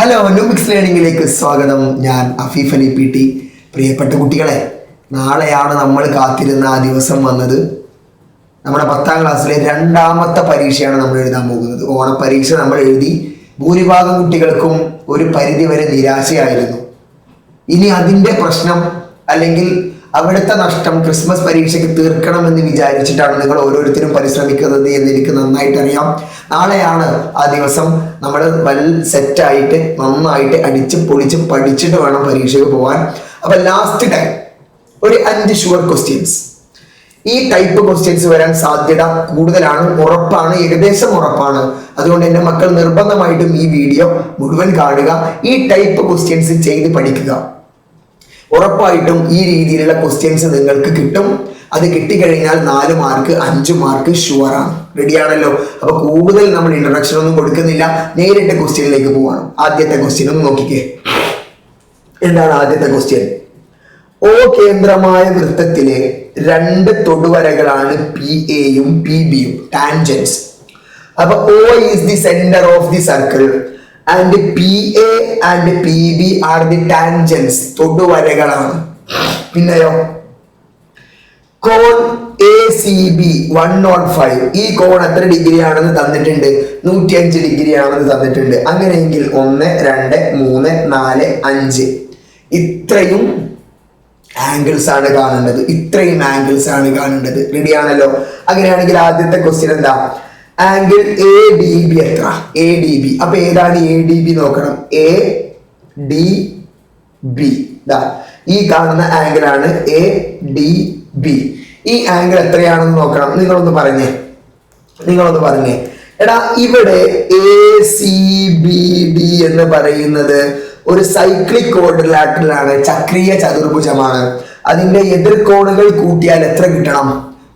Hello Lumix ലേണിംഗിലേക്ക് സ്വാഗതം. ഞാൻ Afeef Ali P T പ്രിയപ്പെട്ട കുട്ടികളെ നാളെയാണ് നമ്മൾ കാത്തിരുന്ന ആ ദിവസം വന്നത്. നമ്മുടെ പത്താം ക്ലാസ്സിലെ രണ്ടാമത്തെ പരീക്ഷയാണ് നമ്മൾ എഴുതാൻ പോകുന്നത്. ഓണപ്പരീക്ഷ നമ്മൾ എഴുതി ഭൂരിഭാഗം കുട്ടികൾക്കും ഒരു പരിധി വരെ നിരാശയായിരുന്നു. ഇനി അതിന്റെ പ്രശ്നം അല്ലെങ്കിൽ അവിടുത്തെ നഷ്ടം ക്രിസ്മസ് പരീക്ഷയ്ക്ക് തീർക്കണമെന്ന് വിചാരിച്ചിട്ടാണ് നിങ്ങൾ ഓരോരുത്തരും പരിശ്രമിക്കുന്നത് എന്ന് എനിക്ക് നന്നായിട്ട് അറിയാം. നാളെയാണ് ആ ദിവസം. നമ്മൾ വെൽ സെറ്റായിട്ട് നന്നായിട്ട് അടിച്ച് പൊളിച്ച് പഠിച്ചിട്ട് വേണം പരീക്ഷയ്ക്ക് പോകാൻ അപ്പൊ ലാസ്റ്റ് ടൈം ഒരു അഞ്ച് ഷുവർ ക്വസ്റ്റ്യൻസ് ഈ ടൈപ്പ് ക്വസ്റ്റ്യൻസ് വരാൻ സാധ്യത കൂടുതലാണ് ഉറപ്പാണ് ഏകദേശം ഉറപ്പാണ്. അതുകൊണ്ട് എന്റെ മക്കൾ നിർബന്ധമായിട്ടും ഈ വീഡിയോ മുഴുവൻ കാണുക ഈ ടൈപ്പ് ക്വസ്റ്റ്യൻസ് ചെയ്ത് പഠിക്കുക. ഉറപ്പായിട്ടും ഈ രീതിയിലുള്ള ക്വസ്റ്റ്യൻസ് നിങ്ങൾക്ക് കിട്ടും. അത് കിട്ടിക്കഴിഞ്ഞാൽ നാല് മാർക്ക് അഞ്ച് മാർക്ക് ഷുവറാണ് റെഡിയാണല്ലോ അപ്പൊ കൂടുതൽ നമ്മൾ ഇൻട്രഡക്ഷൻ ഒന്നും കൊടുക്കുന്നില്ല. നേരിട്ട് ക്വസ്റ്റ്യനിലേക്ക് പോവാണ്. ആദ്യത്തെ ക്വസ്റ്റ്യൻ ഒന്ന് നോക്കിക്കേ. എന്താണ് ആദ്യത്തെ ക്വസ്റ്റ്യൻ ഓ കേന്ദ്രമായ വൃത്തത്തിലെ രണ്ട് തൊടുവരകളാണ് പി എയും പി ബിയും ടാൻജൻസ് അപ്പൊ O is the centre of the circle and P A and P B are the tangents തൊടുവരകളാണ്. പിന്നെയോ? കോൺ A C B one naught five ഈ കോൺ എത്ര ഡിഗ്രി ആണെന്ന് തന്നിട്ടുണ്ട്? നൂറ്റി അഞ്ച് ഡിഗ്രി ആണെന്ന് തന്നിട്ടുണ്ട്. അങ്ങനെയെങ്കിൽ ഒന്ന് രണ്ട് മൂന്ന് നാല് അഞ്ച്. ഇത്രയും ആംഗിൾസ് ആണ് കാണേണ്ടത്. ഇത്രയും ആംഗിൾസ് ആണ് കാണേണ്ടത്. റെഡി ആണല്ലോ? അങ്ങനെയാണെങ്കിൽ ആദ്യത്തെ ക്വസ്റ്റ്യൻ എന്താ? ആംഗിൾ എ ഡി ബി എത്ര? എ ഡി ബി അപ്പൊ ഏതാണ് എ ഡി ബി നോക്കണം? എ ഡി ബി ഈ കാണുന്ന ആംഗിൾ ആണ് എ ഡി ബി ഈ ആംഗിൾ എത്രയാണെന്ന് നോക്കണം? നിങ്ങളൊന്ന് പറഞ്ഞേ. നിങ്ങളൊന്ന് പറഞ്ഞേ. എടാ ഇവിടെ എ സി ബി ഡി എന്ന് പറയുന്നത് ഒരു സൈക്ലിക് കോഡിലാട്ടിലാണ് ചക്രീയ ചതുർഭുജമാണ്. അതിന്റെ എതിർ കോണുകൾ കൂട്ടിയാൽ എത്ര കിട്ടണം?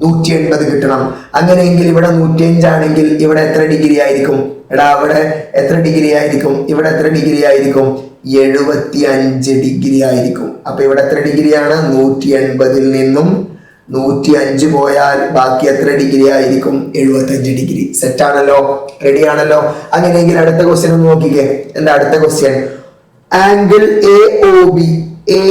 നൂറ്റി എൺപത് കിട്ടണം. അങ്ങനെയെങ്കിൽ ഇവിടെ നൂറ്റി അഞ്ചാണെങ്കിൽ ഇവിടെ എത്ര ഡിഗ്രി ആയിരിക്കും? എടാ അവിടെ എത്ര ഡിഗ്രി ആയിരിക്കും? ഇവിടെ എത്ര ഡിഗ്രി ആയിരിക്കും? എഴുപത്തി അഞ്ച് ഡിഗ്രി ആയിരിക്കും. അപ്പൊ ഇവിടെ എത്ര ഡിഗ്രിയാണ്? നൂറ്റി എൺപതിൽ നിന്നും നൂറ്റി അഞ്ച് പോയാൽ ബാക്കി എത്ര ഡിഗ്രി ആയിരിക്കും? എഴുപത്തഞ്ച് ഡിഗ്രി. സെറ്റ് ആണല്ലോ? റെഡി ആണല്ലോ? അങ്ങനെയെങ്കിൽ അടുത്ത ക്വസ്റ്റ്യൻ ഒന്ന് നോക്കിക്കേ. എന്താ അടുത്ത question angle A O B A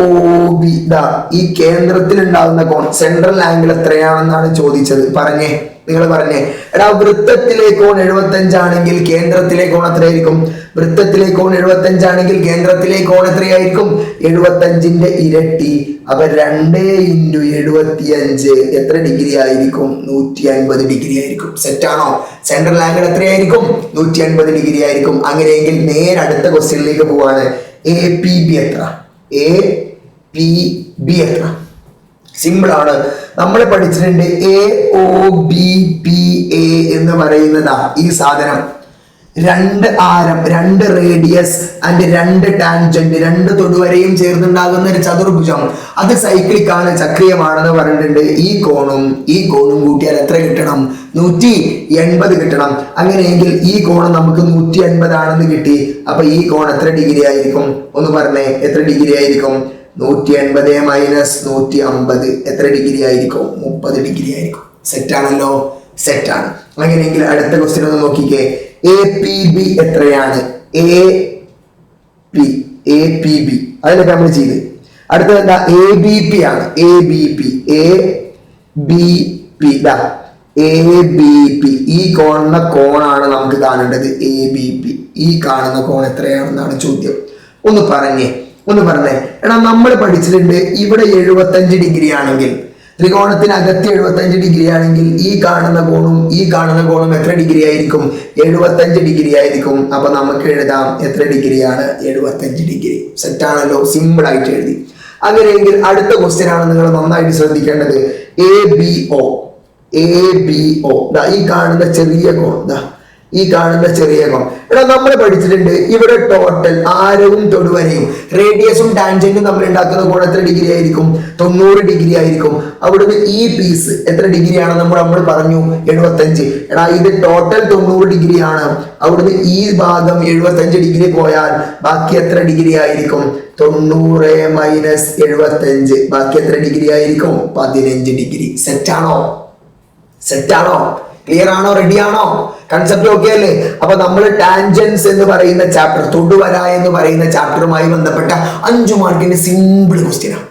O B ദാ ഈ കേന്ദ്രത്തിൽ ഉണ്ടാകുന്ന കോൺ സെൻട്രൽ ആംഗിൾ എത്രയാണെന്നാണ് ചോദിച്ചത്. പറഞ്ഞേ നിങ്ങൾ പറഞ്ഞേ. എടാ വൃത്തത്തിലെ കോൺ എഴുപത്തഞ്ചാണെങ്കിൽ കേന്ദ്രത്തിലെ കോൺ എത്രയായിരിക്കും? വൃത്തത്തിലെ കോൺ എഴുപത്തഞ്ചാണെങ്കിൽ കേന്ദ്രത്തിലെ കോൺ എത്രയായിരിക്കും? എഴുപത്തഞ്ചിന്റെ ഇരട്ടി. അപ്പൊ രണ്ട് ഇന്റു എഴുപത്തി അഞ്ച് എത്ര ഡിഗ്രി ആയിരിക്കും? നൂറ്റി അൻപത് ഡിഗ്രി ആയിരിക്കും. സെറ്റ് ആണോ? സെൻട്രൽ ആംഗിൾ എത്രയായിരിക്കും? നൂറ്റി അൻപത് ഡിഗ്രി ആയിരിക്കും. അങ്ങനെയെങ്കിൽ നേരെ അടുത്ത ക്വസ്റ്റ്യനിലേക്ക് പോവാണ്. എ പി ബി എത്ര? എ പി ബി എത്ര? സിമ്പിൾ ആണ്. നമ്മൾ പഠിച്ചിട്ടുണ്ട് A O B P A എന്ന് പറയുന്നതാ ഈ സാധനം. രണ്ട് ആരം രണ്ട് റേഡിയസ് ആൻഡ് രണ്ട് ടാൻജന്റ് രണ്ട് തൊടുവരയും ചേർന്നുണ്ടാകുന്ന ഒരു ചതുർഭുജം. അത് സൈക്ലിക്കാണ് ചക്രീയമാണെന്ന് പറഞ്ഞിട്ടുണ്ട്. ഈ കോണും ഈ കോണും കൂട്ടിയാൽ എത്ര കിട്ടണം? നൂറ്റി എൺപത് കിട്ടണം. അങ്ങനെയെങ്കിൽ ഈ കോണം നമുക്ക് നൂറ്റി എൺപതാണെന്ന് കിട്ടി. അപ്പൊ ഈ കോൺ എത്ര ഡിഗ്രി ആയിരിക്കും? ഒന്ന് പറഞ്ഞേ എത്ര ഡിഗ്രി ആയിരിക്കും? നൂറ്റി എൺപത് മൈനസ് നൂറ്റി അമ്പത്. എത്ര ഡിഗ്രി ആയിരിക്കും? മുപ്പത് ഡിഗ്രി ആയിരിക്കും. സെറ്റ് ആണല്ലോ? സെറ്റ് ആണ്. അങ്ങനെയെങ്കിൽ അടുത്ത ക്വസ്റ്റ്യൻ ഒന്ന് നോക്കിക്കേ. എ പി ബി എത്രയാണ്? A P A P B അതിലൊക്കെ നമ്മൾ ചെയ്ത്. അടുത്തത് എന്താ? എ ബി പി ആണ്. A B P A B P A B P ഈ കാണുന്ന കോണാണ് നമുക്ക് കാണേണ്ടത് എ ബി പി ഈ കാണുന്ന കോൺ എത്രയാണെന്നാണ് ചോദ്യം. ഒന്ന് പറഞ്ഞേ ഒന്ന് പറഞ്ഞേ. എടാ നമ്മൾ പഠിച്ചിട്ടുണ്ട് ഇവിടെ എഴുപത്തഞ്ച് ഡിഗ്രി ആണെങ്കിൽ ത്രികോണത്തിനകത്ത് എഴുപത്തഞ്ച് ഡിഗ്രി ആണെങ്കിൽ ഈ കാണുന്ന കോണും ഈ കാണുന്ന കോണും എത്ര ഡിഗ്രി ആയിരിക്കും? എഴുപത്തഞ്ച് ഡിഗ്രി ആയിരിക്കും. അപ്പൊ നമുക്ക് എഴുതാം എത്ര ഡിഗ്രിയാണ് എഴുപത്തഞ്ച് ഡിഗ്രി. സെറ്റ് ആണല്ലോ സിമ്പിൾ ആയിട്ട് എഴുതി. അങ്ങനെയെങ്കിൽ അടുത്ത ക്വസ്റ്റ്യൻ ആണ് നിങ്ങൾ നന്നായിട്ട് ശ്രദ്ധിക്കേണ്ടത്. A B O A B O ഈ കാണുന്ന ചെറിയ കോൺ ദാ ഈ കാണുന്ന ചെറിയ കോൺ എടാ നമ്മൾ പഠിച്ചിട്ടുണ്ട്. ഇവിടെ ടോട്ടൽ ആരവും തൊടുവരയും. റേഡിയസും ടാൻജന്റും നമ്മൾ ഉണ്ടാക്കുന്ന കോൺ എത്ര ഡിഗ്രി ആയിരിക്കും? തൊണ്ണൂറ് ഡിഗ്രി ആയിരിക്കും. അവിടുന്ന് ഈ പീസ് എത്ര ഡിഗ്രിയാണ് നമ്മൾ നമ്മൾ പറഞ്ഞു? എഴുപത്തഞ്ച്. എടാ ഇത് ടോട്ടൽ തൊണ്ണൂറ് ഡിഗ്രിയാണ് അവിടുന്ന് ഈ ഭാഗം എഴുപത്തഞ്ച് ഡിഗ്രി പോയാൽ ബാക്കി എത്ര ഡിഗ്രി ആയിരിക്കും? തൊണ്ണൂറ് മൈനസ് എഴുപത്തഞ്ച്. ബാക്കി എത്ര ഡിഗ്രി ആയിരിക്കും? പതിനഞ്ച് ഡിഗ്രി സെറ്റാണോ സെറ്റാണോ ക്ലിയർ ആണോ റെഡി ആണോ കൺസെപ്റ്റ് ഓക്കെ അല്ലേ അപ്പൊ നമ്മൾ ടാൻജൻസ് എന്ന് പറയുന്ന ചാപ്റ്റർ തൊടുവര എന്ന് പറയുന്ന ചാപ്റ്ററുമായി ബന്ധപ്പെട്ട അഞ്ചു മാർക്കിന്റെ സിമ്പിൾ ക്വസ്റ്റ്യൻ ആണ്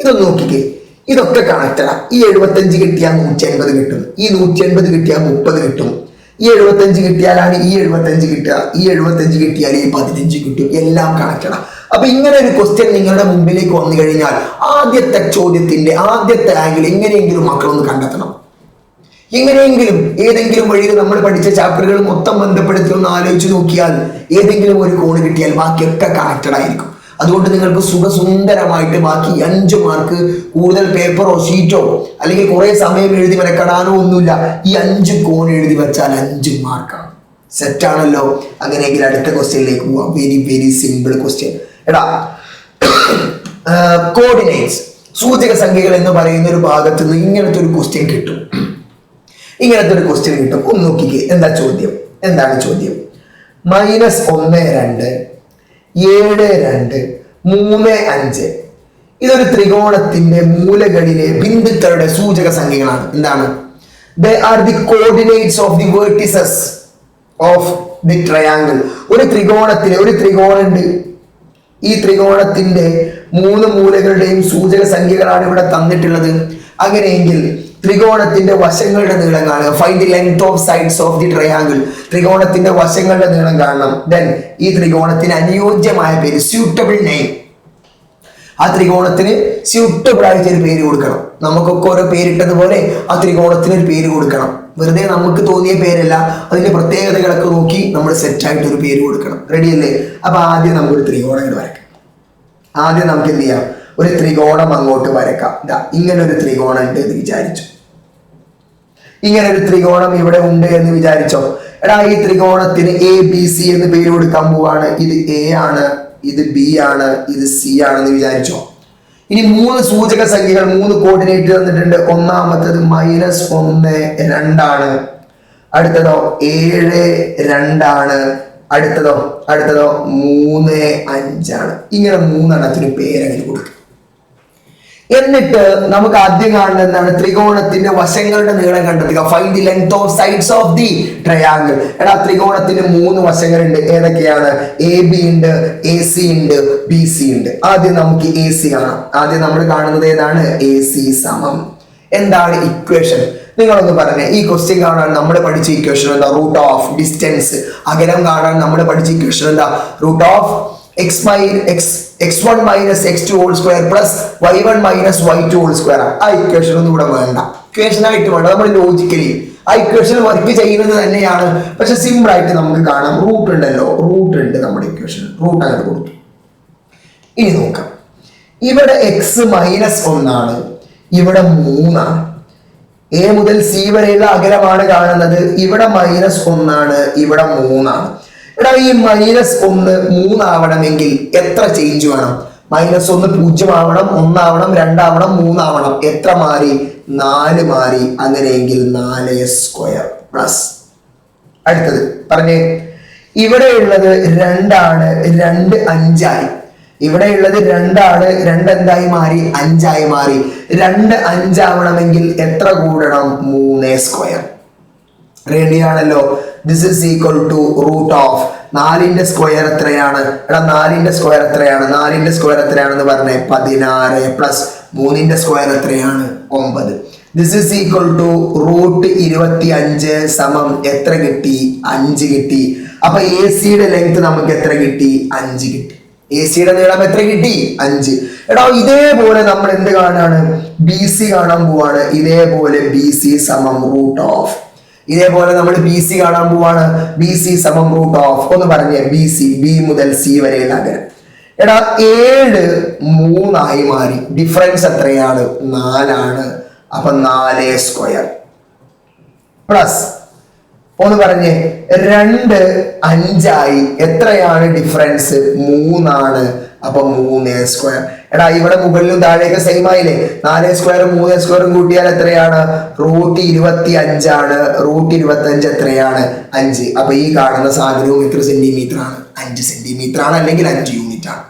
ഇതൊന്ന് നോക്കിക്കേ. ഇതൊക്കെ കണക്റ്റഡാ ഈ എഴുപത്തഞ്ച് കിട്ടിയാൽ നൂറ്റി അൻപത് കിട്ടും. ഈ നൂറ്റി അൻപത് കിട്ടിയാൽ മുപ്പത് കിട്ടും. ഈ എഴുപത്തഞ്ച് കിട്ടിയാലാണ് ഈ എഴുപത്തഞ്ച് കിട്ടുക. ഈ എഴുപത്തഞ്ച് കിട്ടിയാൽ ഈ പതിനഞ്ച് കിട്ടും. എല്ലാം കണക്റ്റഡാ അപ്പൊ ഇങ്ങനെ ഒരു ക്വസ്റ്റ്യൻ നിങ്ങളുടെ മുമ്പിലേക്ക് വന്നു കഴിഞ്ഞാൽ ആദ്യത്തെ ചോദ്യത്തിന്റെ ആദ്യത്തെ ആംഗിൾ എങ്ങനെയെങ്കിലും മക്കളൊന്ന് കണ്ടെത്തണം. എങ്ങനെയെങ്കിലും ഏതെങ്കിലും വഴിയിൽ നമ്മൾ പഠിച്ച ചാപ്റ്ററുകൾ മൊത്തം ബന്ധപ്പെടുത്തി ഒന്ന് ആലോചിച്ച് നോക്കിയാൽ ഏതെങ്കിലും ഒരു കോണ് കിട്ടിയാൽ ബാക്കിയൊക്കെ കണക്റ്റഡ് ആയിരിക്കും. അതുകൊണ്ട് നിങ്ങൾക്ക് സുഖസുന്ദരമായിട്ട് ബാക്കി അഞ്ച് മാർക്ക് കൂടുതൽ പേപ്പറോ ഷീറ്റോ അല്ലെങ്കിൽ കുറെ സമയം എഴുതി മെനക്കെടാനോ ഒന്നുമില്ല. ഈ അഞ്ച് കോൺ എഴുതി വെച്ചാൽ അഞ്ച് മാർക്കാണ് സെറ്റാണല്ലോ അങ്ങനെയെങ്കിൽ അടുത്ത ക്വസ്റ്റ്യനിലേക്ക് പോവാം. വെരി വെരി സിമ്പിൾ ക്വസ്റ്റ്യൻ എടാ കോർഡിനേറ്റ്സ് സൂചക സംഖ്യകൾ എന്ന് പറയുന്ന ഒരു ഭാഗത്ത് നിന്ന് ഇങ്ങനത്തെ ഒരു ക്വസ്റ്റ്യൻ കിട്ടും. ഇങ്ങനത്തെ ഒരു ക്വസ്റ്റ്യൻ കിട്ടും. ഒന്ന് നോക്കിക്കേ. എന്താ ചോദ്യം? എന്താണ് ചോദ്യം? മൈനസ് ഒന്ന് രണ്ട് ഏഴ് രണ്ട് മൂന്ന് അഞ്ച്. ഇതൊരു ത്രികോണത്തിന്റെ മൂലകളിലെ ബിന്ദുക്കളുടെ സൂചക സംഖ്യകളാണ്. എന്താണ്? They are the coordinates of the vertices of the triangle ഒരു ത്രികോണത്തിലെ ഒരു ത്രികോണുണ്ട്. ഈ ത്രികോണത്തിന്റെ മൂന്ന് മൂലകളുടെയും സൂചക സംഖ്യകളാണ് ഇവിടെ തന്നിട്ടുള്ളത്. അങ്ങനെയെങ്കിൽ ത്രികോണത്തിന്റെ വശങ്ങളുടെ നീളം കാണുക. Find the length of sides of the triangle ത്രികോണത്തിന്റെ വശങ്ങളുടെ നീളം കാണണം. ദെൻ ഈ ത്രികോണത്തിന് അനുയോജ്യമായ പേര് സ്യൂട്ടബിൾ നെയിം ആ ത്രികോണത്തിന് സ്യൂട്ടബിൾ ആയിട്ട് ഒരു പേര് കൊടുക്കണം. നമുക്കൊക്കെ ഓരോ പേരിട്ടതുപോലെ ആ ത്രികോണത്തിന് ഒരു പേര് കൊടുക്കണം. വെറുതെ നമുക്ക് തോന്നിയ പേരല്ല. അതിന്റെ പ്രത്യേകതകളൊക്കെ നോക്കി നമ്മൾ സെറ്റ് ആയിട്ട് ഒരു പേര് കൊടുക്കണം. റെഡിയല്ലേ അപ്പൊ ആദ്യം നമുക്കൊരു ത്രികോണങ്ങൾ വരയ്ക്കാം. ആദ്യം നമുക്ക് എന്ത് ചെയ്യാം? ഒരു ത്രികോണം അങ്ങോട്ട് വരക്കാം. ഇതാ ഇങ്ങനെ ഒരു ത്രികോണം ഉണ്ട് എന്ന് വിചാരിച്ചു. ഇങ്ങനെ ഒരു ത്രികോണം ഇവിടെ ഉണ്ട് എന്ന് വിചാരിച്ചോ? എടാ ഈ ത്രികോണത്തിന് എ ബി സി എന്ന് പേര് കൊടുക്കാൻ പോവാണ്. ഇത് എ ആണ് ഇത് ബി ആണ് ഇത് സി ആണെന്ന് വിചാരിച്ചോ? ഇനി മൂന്ന് സൂചക സംഖ്യകൾ മൂന്ന് കോർഡിനേറ്റ് തന്നിട്ടുണ്ട്. ഒന്നാമത്തത് മൈനസ് ഒന്ന് രണ്ടാണ്. അടുത്തതോ ഏഴ് രണ്ടാണ്. അടുത്തതോ അടുത്തതോ മൂന്ന് അഞ്ചാണ്. ഇങ്ങനെ മൂന്നെണ്ണത്തിന് പേരങ്ങനെ കൊടുക്കും. എന്നിട്ട് നമുക്ക് ആദ്യം കാണുന്നത് എന്താണ്? ത്രികോണത്തിന്റെ വശങ്ങളുടെ നീളം കണ്ടെത്തുക. Find the length of sides of the triangle എടാ ത്രികോണത്തിന് മൂന്ന് വശങ്ങളുണ്ട്. ഏതൊക്കെയാണ്? എ ബി ഉണ്ട് എ സി ഉണ്ട് ബി സി ഉണ്ട്. ആദ്യം നമുക്ക് എ സി കാണാം. ആദ്യം നമ്മൾ കാണുന്നത് ഏതാണ്? എ സി സമം. എന്താണ് ഇക്വേഷൻ നിങ്ങളൊന്ന് പറഞ്ഞേ. ഈ ക്വസ്റ്റ്യൻ കാണാൻ നമ്മൾ പഠിച്ച ഇക്വേഷൻ എന്താ? റൂട്ട് ഓഫ് ഡിസ്റ്റൻസ് അകലം കാണാൻ നമ്മൾ പഠിച്ച ഇക്വേഷൻ എന്താ? Root of x my x x one minus x two whole square plus y one minus y two whole square ആ ഇക്വേഷൻ ഒന്നും ഇവിടെ വേണ്ട. ഇക്വേഷൻ ആയിട്ട് വേണ്ട. നമ്മൾ ലോജിക്കലി ആ ഇക്വേഷൻ വർക്ക് ചെയ്യുന്നത് തന്നെയാണ്. പക്ഷെ സിമ്പിൾ ആയിട്ട് നമുക്ക് കാണാം. റൂട്ട് ഉണ്ടല്ലോ. റൂട്ട് ഉണ്ട് നമ്മുടെ ഇക്വേഷൻ റൂട്ട് അങ്ങനെ കൊടുത്തു. ഇനി നോക്കാം. ഇവിടെ എക്സ് മൈനസ് ഒന്നാണ് ഇവിടെ മൂന്നാണ് എ മുതൽ സി വരെയുള്ള അകലമാണ് കാണുന്നത്. ഇവിടെ മൈനസ് ഒന്നാണ് ഇവിടെ മൂന്നാണ് എടാ ഈ മൈനസ് ഒന്ന് മൂന്നാവണമെങ്കിൽ എത്ര ചേഞ്ച് വേണം? മൈനസ് ഒന്ന് പൂജ്യം ആവണം ഒന്നാവണം രണ്ടാവണം മൂന്നാവണം. എത്ര മാറി? നാല് മാറി. അങ്ങനെയെങ്കിൽ നാല് സ്ക്വയർ പ്ലസ് അടുത്തത് പറഞ്ഞേ. ഇവിടെയുള്ളത് രണ്ടാണ് രണ്ട് അഞ്ചായി. ഇവിടെയുള്ളത് രണ്ടാണ് രണ്ട് എന്തായി മാറി? അഞ്ചായി മാറി. രണ്ട് അഞ്ചാവണമെങ്കിൽ എത്ര കൂടണം? മൂന്ന് square റെഡിയാണല്ലോ this is equal to root of നാലിന്റെ സ്ക്വയർ എത്രയാണ്? എടാ നാലിന്റെ സ്ക്വയർ എത്രയാണ്? നാലിന്റെ സ്ക്വയർ എത്രയാണെന്ന് പറഞ്ഞേ. പതിനാറ് പ്ലസ് മൂന്നിന്റെ സ്ക്വയർ എത്രയാണ്? ഒമ്പത്. This is equal to root ഇരുപത്തി അഞ്ച് സമം എത്ര കിട്ടി? അഞ്ച് കിട്ടി. അപ്പൊ എ സിയുടെ ലെങ്ത് നമുക്ക് എത്ര കിട്ടി? അഞ്ച് കിട്ടി. എ സിയുടെ നീളം എത്ര കിട്ടി? അഞ്ച്. എടാ ഇതേപോലെ നമ്മൾ എന്ത് കാണാണ്? ബി സി കാണാൻ പോവാണ്. ഇതേപോലെ ബി സി സമം റൂട്ട് ഓഫ് ഇതേപോലെ നമ്മൾ ബി സി കാണാൻ പോവാണ്. ബി സി സമം റൂട്ട് ഓഫ് ഒന്ന് പറഞ്ഞേ ബി സി ബി മുതൽ സി വരെയുള്ള അകലം. എടാ ഏഴ് മൂന്നായി മാറി. ഡിഫറൻസ് എത്രയാണ്? നാലാണ്. അപ്പൊ നാല് സ്ക്വയർ പ്ലസ് ഒന്ന് പറഞ്ഞേ രണ്ട് അഞ്ചായി. എത്രയാണ് ഡിഫറൻസ് മൂന്നാണ്. അപ്പൊ മൂന്ന് സ്ക്വയർ എടാ ഇവിടെ മുകളിലും താഴേക്ക് സെയിം ആയില്ലേ? നാല് സ്ക്വയറും മൂന്ന് സ്ക്വയറും കൂട്ടിയാൽ എത്രയാണ്? റൂട്ട് ഇരുപത്തി അഞ്ചാണ് റൂട്ട് ഇരുപത്തി അഞ്ച് എത്രയാണ്? അഞ്ച്. അപ്പൊ ഈ കാണുന്ന സാധനവും ഇത്ര സെന്റിമീറ്റർ ആണ്. അഞ്ച് സെന്റിമീറ്റർ ആണ് അല്ലെങ്കിൽ അഞ്ച് യൂണിറ്റ് ആണ്.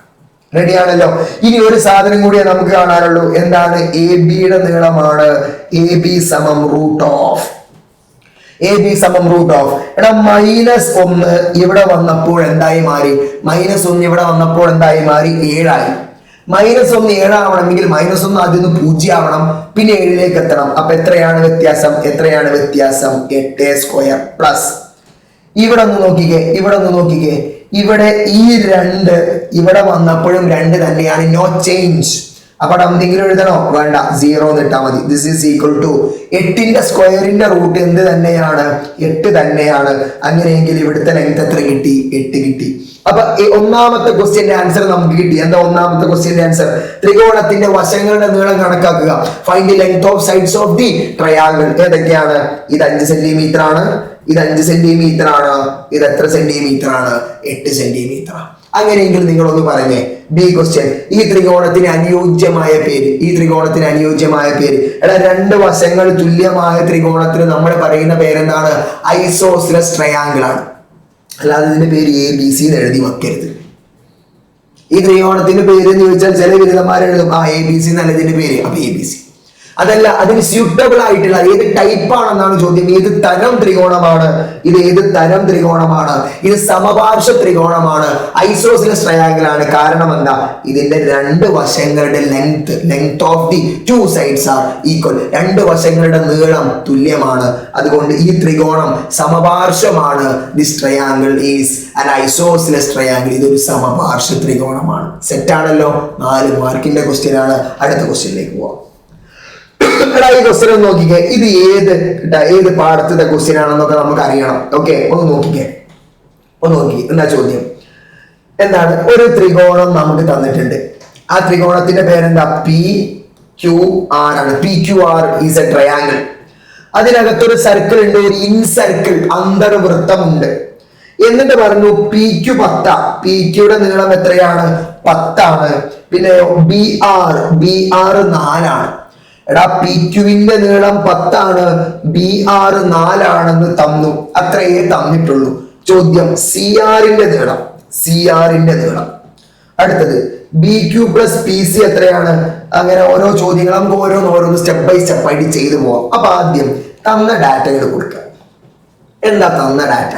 റെഡി ആണല്ലോ? ഇനി ഒരു സാധനം കൂടിയേ നമുക്ക് കാണാനുള്ളൂ. എന്താണ്? എ ബിയുടെ നീളമാണ്. എ ബി സമം റൂട്ട് ഓഫ് എ ബി സമം റൂട്ട് ഓഫ് എടാ മൈനസ് ഒന്ന് ഇവിടെ വന്നപ്പോൾ എന്തായി മാറി? മൈനസ് ഒന്ന് ഇവിടെ വന്നപ്പോൾ എന്തായി മാറി? ഏഴായി. മൈനസ് ഒന്ന് ഏഴാവണമെങ്കിൽ മൈനസ് ഒന്ന് ആദ്യം ഒന്ന് പൂജ്യം ആവണം പിന്നെ ഏഴിലേക്ക് എത്തണം. അപ്പൊ എത്രയാണ് വ്യത്യാസം? എത്രയാണ് വ്യത്യാസം? എട്ട് സ്ക്വയർ പ്ലസ് ഇവിടെ ഒന്ന് നോക്കിക്കേ ഇവിടെ ഒന്ന് നോക്കിക്കേ. ഇവിടെ ഈ രണ്ട് ഇവിടെ വന്നപ്പോഴും രണ്ട് തന്നെയാണ്. നോ ചേഞ്ച് അപ്പൊ അവിടെ എന്തെങ്കിലും എഴുതണോ? വേണ്ട സീറോ എന്ന് ഇട്ടാൽ മതി. ദിസ് ഈസ് ഈക്വൽ ടു എട്ടിന്റെ സ്ക്വയറിന്റെ റൂട്ട് എന്ത് തന്നെയാണ്? എട്ട് തന്നെയാണ്. അങ്ങനെയെങ്കിൽ ഇവിടുത്തെ ലെങ്ത് എത്ര കിട്ടി? എട്ട് കിട്ടി. അപ്പൊ ഒന്നാമത്തെ ക്വസ്റ്റ്യന്റെ ആൻസർ നമുക്ക് കിട്ടി. എന്താ ഒന്നാമത്തെ ക്വസ്റ്റ്യന്റെ ആൻസർ ത്രികോണത്തിന്റെ വശങ്ങളുടെ നീളം കണക്കാക്കുക. Find length of sides of the triangle ഏതൊക്കെയാണ്? ഇത് അഞ്ച് സെന്റിമീറ്റർ ആണ്. ഇത് അഞ്ച് സെന്റിമീറ്റർ ആണ്. ഇത് എത്ര സെന്റിമീറ്റർ ആണ്? എട്ട് സെന്റിമീറ്റർ അങ്ങനെയെങ്കിൽ നിങ്ങളൊന്ന് പറഞ്ഞേ. ബി ക്വസ്റ്റ്യൻ ഈ ത്രികോണത്തിന് അനുയോജ്യമായ പേര്. ഈ ത്രികോണത്തിന് അനുയോജ്യമായ പേര്. എടാ രണ്ട് വശങ്ങൾ തുല്യമായ ത്രികോണത്തിന് നമ്മൾ പറയുന്ന പേരെന്താണ്? ഐസോസിലസ് ട്രയാങ്കിൾ ആണ്. അല്ലാതെ ഇതിന്റെ പേര് എ ബി സി എന്ന് എഴുതി വെക്കരുത്. ഈ ത്രികോണത്തിന്റെ പേര് എന്ന് ചോദിച്ചാൽ ചില ബിരുദന്മാരെഴുതും ആ എ ബി സി എന്നല്ല ഇതിന്റെ പേര്. അപ്പൊ എ ബി സി അതല്ല അതിന് സ്യൂട്ടബിൾ ആയിട്ടുള്ള ഏത് ടൈപ്പ് ആണെന്നാണ് ചോദ്യം. ഏത് തരം ത്രികോണമാണ്? ഇത് ഏത് തരം ത്രികോണമാണ്? ഇത് സമപാർശ്വ ത്രികോണമാണ്. ഐസോസിലസ് ട്രയാങ്കിൾ ആണ്. കാരണം എന്താ? ഇതിന്റെ രണ്ട് വശങ്ങളുടെ length length of the two sides are equal രണ്ട് വശങ്ങളുടെ നീളം തുല്യമാണ്. അതുകൊണ്ട് ഈ ത്രികോണം സമപാർശ്വമാണ്. This triangle is an isosceles triangle ഇതൊരു സമപാർശ്വ ത്രികോണമാണ്. സെറ്റ് ആണല്ലോ. നാല് മാർക്കിന്റെ ക്വസ്റ്റ്യൻ ആണ്. അടുത്ത ക്വസ്റ്റ്യനിലേക്ക് പോവാം. എടാ ഈ ക്വസ്റ്റ്യൻ നോക്കിക്കേ. ഇത് ഏത് കേട്ടാ ഏത് പാഠത്തിന്റെ ക്വസ്റ്റ്യൻ ആണെന്നൊക്കെ നമുക്ക് അറിയണം. ഓക്കെ ഒന്ന് നോക്കിക്കേ. ഒന്ന് നോക്കി എന്താ ചോദ്യം? എന്താണ്? ഒരു ത്രികോണം നമുക്ക് തന്നിട്ടുണ്ട്. ആ ത്രികോണത്തിന്റെ പേരെന്താ? പി ക്യു ആർ ആണ്. P Q R is a triangle അതിനകത്തൊരു സർക്കിൾ ഉണ്ട് ഒരു ഇൻസർക്കിൾ അന്തർവൃത്തമുണ്ട് എന്നിട്ട് പറഞ്ഞു പി ക്യു പത്ത. പി ക്യുടെ നീളം എത്രയാണ്? പത്താണ്. പിന്നെ ബി ആർ ബി ആർ നാലാണ്. എടാ പി ക്യുവിന്റെ നീളം പത്താണ് ബി ആർ നാലാണെന്ന് തന്നു. അത്രയേ തന്നിട്ടുള്ളൂ. ചോദ്യം സി ആറിന്റെ നീളം. സി ആറിന്റെ നീളം. അടുത്തത് B Q plus P C എത്രയാണ്? അങ്ങനെ ഓരോ ചോദ്യങ്ങളും ഓരോന്ന് ഓരോന്ന് സ്റ്റെപ്പ് ബൈ സ്റ്റെപ്പ് ആയിട്ട് ചെയ്തു പോവാം. അപ്പൊ ആദ്യം തന്ന ഡാറ്റകൾ കൊടുക്കുക. എന്താ തന്ന ഡാറ്റ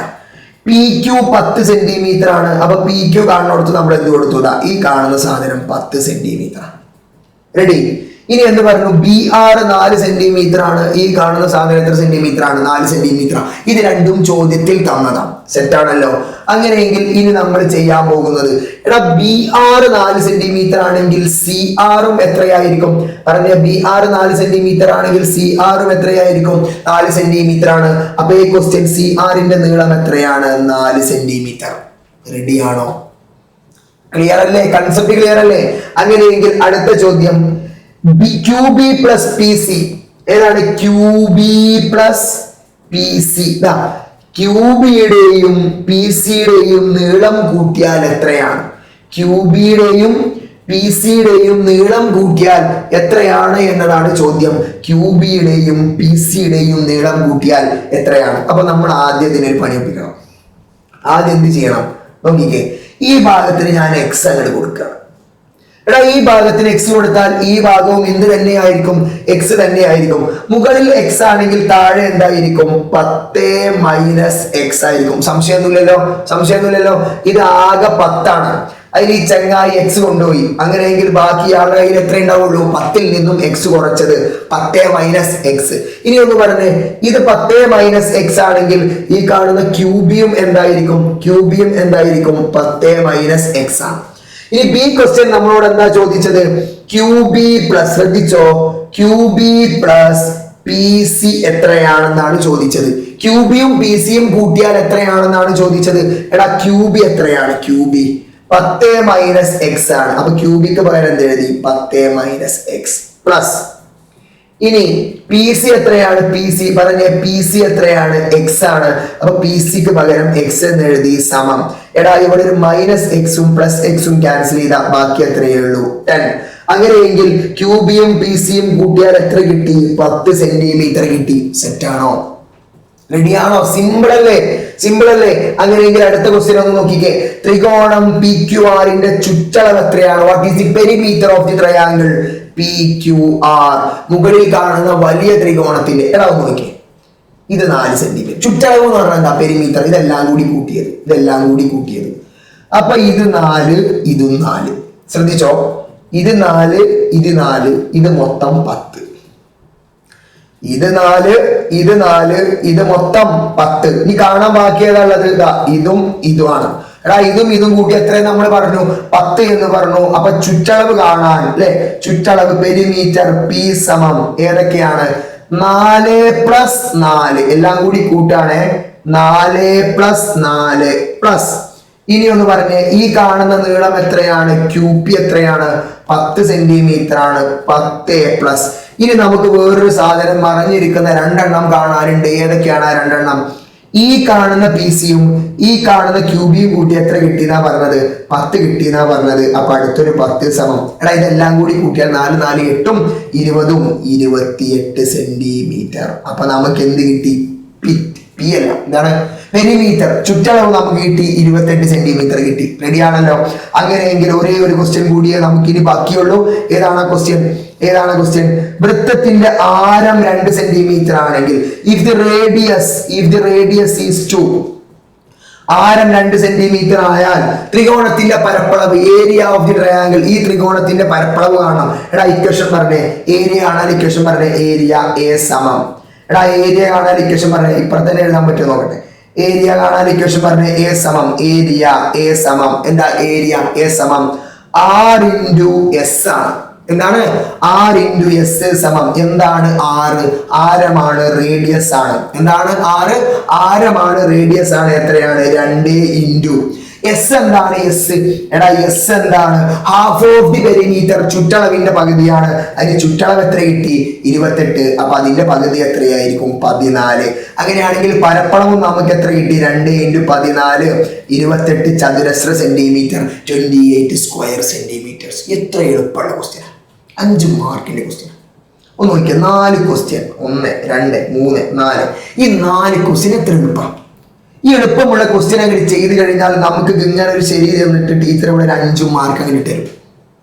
പി ക്യു പത്ത് സെന്റിമീറ്റർ ആണ്. അപ്പൊ പി ക്യു കാണുന്നിടത്ത് നമ്മൾ എന്ത് കൊടുത്തു? ഈ കാണുന്ന സാധനം പത്ത് സെന്റിമീറ്റർ റെഡി ഇനി എന്ത് പറഞ്ഞു ബി ആർ നാല് സെന്റിമീറ്റർ ആണ്. ഈ കാണുന്ന സാധനം എത്ര സെന്റിമീറ്റർ ആണ്? നാല് സെന്റിമീറ്റർ ഇത് രണ്ടും ചോദ്യത്തിൽ തന്നതാണ് സെറ്റ് ആണല്ലോ. അങ്ങനെയെങ്കിൽ ഇനി നമ്മൾ ചെയ്യാൻ പോകുന്നത്. എടാ ബി ആർ നാല് സെന്റിമീറ്റർ ആണെങ്കിൽ സി ആറും എത്രയായിരിക്കും? പറഞ്ഞ ബി ആർ നാല് സെന്റിമീറ്റർ ആണെങ്കിൽ സി ആറും എത്രയായിരിക്കും? നാല് സെന്റിമീറ്റർ ആണ്. അപ്പൊ ഈ ക്വസ്റ്റ്യൻ സി ആറിന്റെ നീളം എത്രയാണ്? നാല് സെന്റിമീറ്റർ റെഡിയാണോ ക്ലിയർ അല്ലേ? കൺസെപ്റ്റ് ക്ലിയർ അല്ലേ? അങ്ങനെയെങ്കിൽ അടുത്ത ചോദ്യം. Q B plus P C ഏതാണ്? Q B plus P C ക്യൂബിയുടെയും P സിയുടെയും നീളം കൂട്ടിയാൽ എത്രയാണ്? ക്യൂബിയുടെയും പി സിയുടെയും നീളം കൂട്ടിയാൽ എത്രയാണ് എന്നതാണ് ചോദ്യം. ക്യൂബിയുടെയും പി സിയുടെയും നീളം കൂട്ടിയാൽ എത്രയാണ്? അപ്പൊ നമ്മൾ ആദ്യം ഇതിനൊരു പണിപ്പിക്കണം ആദ്യം എന്ത് ചെയ്യണം? നോക്കിക്കേ. ഈ ഭാഗത്തിന് ഞാൻ എക്സ് അങ്ങോട്ട് കൊടുക്കണം എടാ ഈ ഭാഗത്തിന് എക്സ് കൊടുത്താൽ ഈ ഭാഗവും എന്ത് തന്നെയായിരിക്കും? എക്സ് തന്നെയായിരിക്കും. മുകളിൽ എക്സ് ആണെങ്കിൽ താഴെ എന്തായിരിക്കും? പത്ത് മൈനസ് എക്സ് ആയിരിക്കും. സംശയമൊന്നുമില്ലല്ലോ? സംശയമൊന്നുമില്ലല്ലോ? ഇത് ആകെ പത്താണ്. അതിൽ ഈ ചങ്ങായി എക്സ് കൊണ്ടുപോയി. അങ്ങനെയെങ്കിൽ ബാക്കി ആളുടെ കയ്യിൽ എത്ര ഉണ്ടാവുള്ളൂ? പത്തിൽ നിന്നും എക്സ് കുറച്ചത്. പത്തേ മൈനസ് എക്സ് ഇനി ഒന്ന് പറഞ്ഞേ. ഇത് പത്തേ മൈനസ് എക്സ് ആണെങ്കിൽ ഈ കാണുന്ന ക്യൂബിയും എന്തായിരിക്കും? ക്യൂബിയും എന്തായിരിക്കും? പത്തേ മൈനസ് എക്സ് ആണ്. ഇനി ബി ക്വസ്റ്റ്യൻ നമ്മളോട് എന്താ ചോദിച്ചത്? ക്യൂ ബി പ്ലസ് ശ്രദ്ധിച്ചോ? Q B plus P C എത്രയാണെന്നാണ് ചോദിച്ചത്. ക്യൂബിയും പി സിയും കൂട്ടിയാൽ എത്രയാണെന്നാണ് ചോദിച്ചത്? എടാ ക്യൂബി എത്രയാണ്? ക്യൂബി പത്ത് മൈനസ് എക്സ് ആണ്. അപ്പൊ ക്യൂബിക്ക് പകരം എന്ത് എഴുതി? പത്ത് മൈനസ് എക്സ് പ്ലസ് ഇനി പി സി എത്രയാണ്? പി സി പറഞ്ഞ പി സി എത്രയാണ്? എക്സ് ആണ്. അപ്പൊ പി സിക്ക് പകരം എക്സ് എന്ന് എഴുതി സമം. എടാ ഇവിടെ ഒരു മൈനസ് എക്സും പ്ലസ് എക്സും ക്യാൻസൽ ചെയ്താൽ ബാക്കി എത്രയേ ഉള്ളൂ. ടെൻ അങ്ങനെയെങ്കിൽ ക്യൂബിയും പി സിയും കൂട്ടിയാൽ എത്ര കിട്ടി? പത്ത് സെന്റിമീറ്റർ കിട്ടി. സെറ്റ് ആണോ? റെഡിയാണോ സിമ്പിൾ അല്ലേ? സിമ്പിൾ അല്ലേ? അങ്ങനെയെങ്കിൽ അടുത്ത ക്വസ്റ്റ്യൻ ഒന്ന് നോക്കിക്കേ. ത്രികോണം പി ക്യു ആറിന്റെ ചുറ്റളവ് എത്രയാണ്? What is the perimeter of the triangle P Q R മുകളിൽ കാണുന്ന വലിയ ത്രികോണത്തിന്റെ എടാ നോക്കി ഇത് നാല് സെന്റിമീറ്റർ ചുറ്റളവ് എന്ന് പറഞ്ഞാൽ എന്താ പെരിമീറ്റർ ഇതെല്ലാം കൂടി കൂട്ടിയത്. ഇതെല്ലാം കൂടി കൂട്ടിയത്. അപ്പൊ ഇത് നാല് ഇതും നാല്. ശ്രദ്ധിച്ചോ? ഇത് നാല് ഇത് നാല്. ഇത് മൊത്തം പത്ത്. ഇത് നാല് ഇത് നാല്. ഇത് മൊത്തം പത്ത്. ഇനി കാണാൻ ബാക്കി ഏതാ ഉള്ളത്? ഇതാ ഇതും ഇതുമാണ്. എടാ ഇതും ഇതും കൂട്ടി എത്രയും നമ്മൾ പറഞ്ഞു പത്ത് എന്ന് പറഞ്ഞു. അപ്പൊ ചുറ്റളവ് കാണാൻ അല്ലെ? ചുറ്റളവ് പെരിമീറ്റർ പി സമം ഏതൊക്കെയാണ്? നാല് പ്ലസ് നാല്. എല്ലാം കൂടി കൂട്ടാണ്. നാല് പ്ലസ് നാല് പ്ലസ്. ഇനി ഒന്ന് പറഞ്ഞേ ഈ കാണുന്ന നീളം എത്രയാണ്? ക്യൂപ്പി എത്രയാണ്? പത്ത് സെന്റിമീറ്റർ ആണ് പത്ത് പ്ലസ് ഇനി നമുക്ക് വേറൊരു സാധനം മറഞ്ഞിരിക്കുന്ന രണ്ടെണ്ണം കാണാനുണ്ട്. ഏതൊക്കെയാണ് ആ രണ്ടെണ്ണം? ഈ കാണുന്ന പി സിയും ഈ കാണുന്ന ക്യൂബിയും കൂട്ടി എത്ര കിട്ടിയെന്നാ പറഞ്ഞത്? പത്ത് കിട്ടിയെന്നാ പറഞ്ഞത്. അപ്പൊ അടുത്തൊരു പത്ത് സമം. എടാ ഇതെല്ലാം കൂടി കൂട്ടിയാൽ നാല് നാല് എട്ടും ഇരുപതും ഇരുപത്തിയെട്ട് സെന്റിമീറ്റർ അപ്പൊ നമുക്ക് എന്ത് കിട്ടി? പി അല്ല. എന്താണ്? പെരിമീറ്റർ ചുറ്റളവ് നമുക്ക് കിട്ടി ഇരുപത്തെട്ട് സെന്റിമീറ്റർ കിട്ടി. റെഡി ആണല്ലോ? അങ്ങനെയെങ്കിൽ ഒരേ ഒരു ക്വസ്റ്റ്യൻ കൂടിയേ നമുക്ക് ഇനി ബാക്കിയുള്ളൂ. ഏതാണ് ക്വസ്റ്റ്യൻ ഏതാണ് ക്വസ്റ്റ്യൻ വൃത്തത്തിന്റെ ആരം രണ്ട് സെന്റിമീറ്റർ ആണെങ്കിൽ if the radius if the radius is two ആരം രണ്ട് സെന്റിമീറ്റർ ആയാൽ ത്രികോണത്തിന്റെ പരപ്പളവ് ഏരിയ ഓഫ് ദി ട്രയാങ്കിൾ ഈ ത്രികോണത്തിന്റെ പരപ്പളവ് കാണണം. എടാ ഇക്വേഷൻ പറഞ്ഞേ. ഏരിയ ആണ് ഇക്വേഷൻ പറഞ്ഞേ. ഏരിയ എ സമം. എടാ ഏരിയ കാണാൻ ഇക്വേഷൻ പറഞ്ഞേ. ഇപ്പുറത്ത് തന്നെ എഴുതാൻ പറ്റുമോ നോക്കട്ടെ. ഏരിയ കാണാൻ ഇക്വേഷൻ പറഞ്ഞേ എ സമം. ഏരിയ എ സമം. എന്താ? ഏരിയ എ സമം. ആർ ഇന്റു എസ് ആണ്. എന്താണ്? ആർ ഇന്റു എസ് സമം. എന്താണ് ആറ്? ആരമാണ് റേഡിയസ് ആണ്. എന്താണ് ആറ്? ആരമാണ് റേഡിയസ് ആണ് എത്രയാണ്? രണ്ട് ഇന്റു. എസ് എന്താണ് എസ്? എടാ എസ് എന്താണ്? ഹാഫ് ഓഫ് ദി പെരിമീറ്റർ ചുറ്റളവിന്റെ പകുതിയാണ്. അതിന് ചുറ്റളവ് എത്ര കിട്ടി? ഇരുപത്തെട്ട്. അപ്പൊ അതിന്റെ പകുതി എത്രയായിരിക്കും? പതിനാല്. അങ്ങനെയാണെങ്കിൽ പരപ്പളവും നമുക്ക് എത്ര കിട്ടി? രണ്ട് ഇന്റു പതിനാല്. ഇരുപത്തെട്ട് ചതുരശ്ര centimetre twenty eight square centimetres എത്ര എളുപ്പമുള്ള ക്വസ്റ്റ്യൻ അഞ്ച് മാർക്കിന്റെ ക്വസ്റ്റ്യൻ ഒന്ന് നോക്കിയാൽ നാല് ക്വസ്റ്റ്യൻ ഒന്ന് രണ്ട് മൂന്ന് നാല്. ഈ നാല് ക്വസ്റ്റ്യൻ എത്ര എളുപ്പം ഈ എളുപ്പമുള്ള ക്വസ്റ്റ്യൻ അങ്ങനെ ചെയ്ത് കഴിഞ്ഞാൽ നമുക്ക് ഇങ്ങനെ ഒരു ശരി തന്നിട്ട് ടീച്ചർ ഇവിടെ ഒരു അഞ്ചു മാർക്ക് അങ്ങനെ തരും.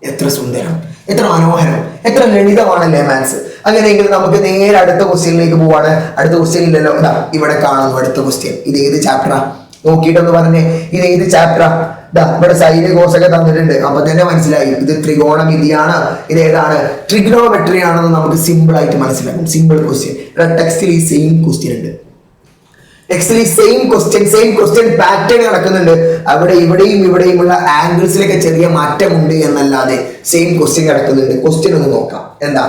എത്ര സുന്ദരം. എത്ര മനോഹരം. എത്ര ലളിതമാണല്ലേ മാത്സ് അങ്ങനെയെങ്കിൽ നമുക്ക് നേരെ അടുത്ത ക്വസ്റ്റ്യനിലേക്ക് പോവാണ്. അടുത്ത ക്വസ്റ്റ്യൻ ഇല്ലല്ലോ. ഇവിടെ കാണുന്നു അടുത്ത ക്വസ്റ്റ്യൻ ഇത് ഏത് ചാപ്റ്ററാ നോക്കിയിട്ടൊന്ന് പറഞ്ഞ് ഇത് ഏത് ചാപ്റ്ററാ ഇതാ ഇവിടെ കോസൊക്കെ തന്നിട്ടുണ്ട്. അപ്പൊ തന്നെ മനസ്സിലായി. ഇത് ത്രികോണമിതിയാണ്. ഇത് ഏതാണ്? ട്രിഗ്നോമെട്രി ആണെന്ന് നമുക്ക് സിമ്പിൾ ആയിട്ട് മനസ്സിലാക്കും. സിമ്പിൾ ക്വസ്റ്റ്യൻ ഇവിടെ ടെക്സ്റ്റിൽ ഈ സെയിം ക്വസ്റ്റ്യൻ ഉണ്ട്. ടെക്സ്റ്റിൽ same question same question pattern നടക്കുന്നുണ്ട്. അവിടെ ഇവിടെയും ഇവിടെയുമുള്ള ആംഗിൾസിലൊക്കെ ചെറിയ മാറ്റമുണ്ട് എന്നല്ലാതെ സെയിം ക്വസ്റ്റ്യൻ കിടക്കുന്നുണ്ട് ക്വസ്റ്റ്യൻ ഒന്ന് നോക്കാം. എന്താ?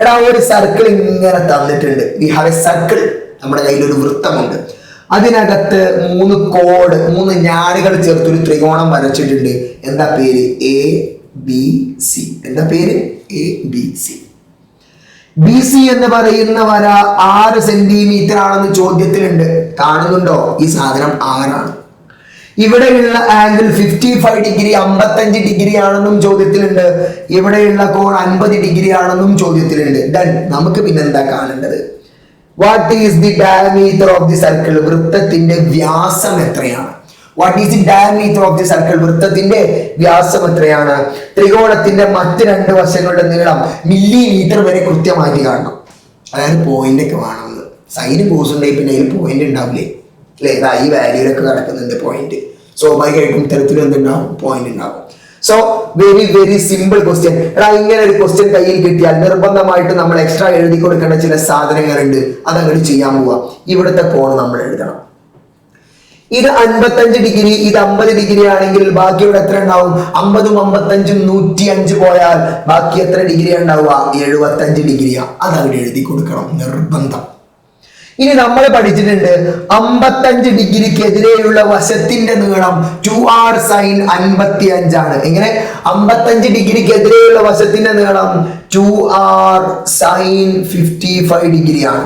എടാ ഒരു സർക്കിൾ ഇങ്ങനെ തന്നിട്ടുണ്ട്. വി ഹാവ് എ സർക്കിൾ നമ്മുടെ കയ്യിൽ ഒരു വൃത്തമുണ്ട്. അതിനകത്ത് മൂന്ന് കോഡ് മൂന്ന് ഞാനുകൾ ചേർത്ത് ഒരു ത്രികോണം വരച്ചിട്ടുണ്ട്. എന്താ പേര്? എ ബി സി എന്താ പേര്? A B C B C എന്ന് പറയുന്ന വര ആറ് സെന്റിമീറ്റർ ആണെന്ന് ചോദ്യത്തിലുണ്ട്. കാണുന്നുണ്ടോ? ഈ സാധനം ആറാണ്. ഇവിടെയുള്ള ആംഗിൾ ഫിഫ്റ്റി ഫൈവ് ഡിഗ്രി അമ്പത്തഞ്ച് ഡിഗ്രി ആണെന്നും ചോദ്യത്തിലുണ്ട്. ഇവിടെയുള്ള കോൺ അൻപത് ഡിഗ്രി ആണെന്നും ചോദ്യത്തിലുണ്ട്. ഡൺ നമുക്ക് പിന്നെന്താ കാണേണ്ടത്? What is the diameter of the circle വൃത്തത്തിന്റെ വ്യാസം എത്രയാണ്? What is the diameter of the circle വൃത്തത്തിന്റെ വ്യാസം എത്രയാണ്? ത്രികോണത്തിന്റെ മറ്റ് രണ്ട് വശങ്ങളുടെ നീളം മില്ലിമീറ്റർ വരെ കൃത്യമായിട്ട് കാണണം. അതായത് പോയിന്റ് ഒക്കെ വേണമെന്ന്. സൈന് കോസ് ഉണ്ടെങ്കിൽ പിന്നെ അതിൽ പോയിന്റ് ഉണ്ടാവില്ലേ? അല്ലേ? ഇതാ ഈ വാല്യൂലൊക്കെ കിടക്കുന്നുണ്ട് പോയിന്റ് സ്വാഭാവികമായിട്ടും ഇത്തരത്തിലും എന്തുണ്ടാവും? പോയിന്റ് ഉണ്ടാവും. So very very simple question എടാ ഇങ്ങനെ ഒരു ക്വസ്റ്റ്യൻ കയ്യിൽ കിട്ടിയാൽ നിർബന്ധമായിട്ട് നമ്മൾ എക്സ്ട്രാ എഴുതി കൊടുക്കേണ്ട ചില സാധനങ്ങളുണ്ട്. അതങ്ങോട്ട് ചെയ്യാൻ പോവാ. ഇവിടുത്തെ കോൺ നമ്മൾ എഴുതണം. ഇത് അൻപത്തഞ്ച് ഡിഗ്രി ഇത് അമ്പത് ഡിഗ്രി ആണെങ്കിൽ ബാക്കി ഇവിടെ എത്ര ഉണ്ടാവും? അമ്പതും അമ്പത്തഞ്ചും നൂറ്റി അഞ്ച് പോയാൽ ബാക്കി എത്ര ഡിഗ്രി ഉണ്ടാവുക? എഴുപത്തഞ്ച് ഡിഗ്രിയാ അതവിടെ എഴുതി കൊടുക്കണം. നിർബന്ധം. ഇനി നമ്മൾ പഠിച്ചിട്ടുണ്ട് അമ്പത്തഞ്ച് ഡിഗ്രിക്കെതിരെയുള്ള വശത്തിന്റെ നീളം ടു ആർ സൈൻ അൻപത്തി അഞ്ചാണ് എങ്ങനെ? അമ്പത്തഞ്ച് ഡിഗ്രിക്കെതിരെയുള്ള വശത്തിന്റെ നീളം two R sine fifty five ഡിഗ്രിയാണ്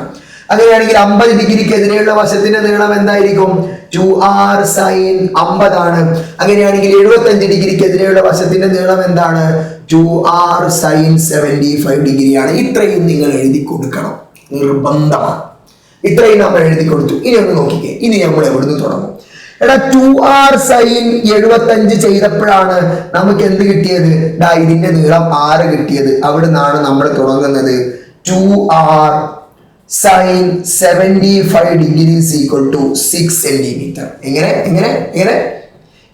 അങ്ങനെയാണെങ്കിൽ അമ്പത് ഡിഗ്രിക്കെതിരെയുള്ള വശത്തിന്റെ നീളം എന്തായിരിക്കും? ടു ആർ സൈൻ അമ്പതാണ് അങ്ങനെയാണെങ്കിൽ എഴുപത്തഞ്ച് ഡിഗ്രിക്കെതിരെയുള്ള വശത്തിന്റെ നീളം എന്താണ്? Two R sine seventy five ഡിഗ്രിയാണ്. ഇത്രയും നിങ്ങൾ എഴുതി കൊടുക്കണം. നിർബന്ധമാണ്. ഇത്രയും നമ്മൾ എഴുതി കൊടുത്തു. ഇനി ഒന്ന് നോക്കിക്കേ. ഇനി നമ്മൾ എവിടുന്ന് തുടങ്ങും? എടാ ടു ആർ സൈൻ എഴുപത്തഞ്ച് ചെയ്തപ്പോഴാണ് നമുക്ക് എന്ത് കിട്ടിയത്? ഡാ ഇതിന്റെ നീളം ആറ് കിട്ടിയത്. അവിടെ നിന്നാണ് നമ്മൾ തുടങ്ങുന്നത്. Two R sine seventy five degree equal to six centimetre എങ്ങനെ? എങ്ങനെ? എങ്ങനെ?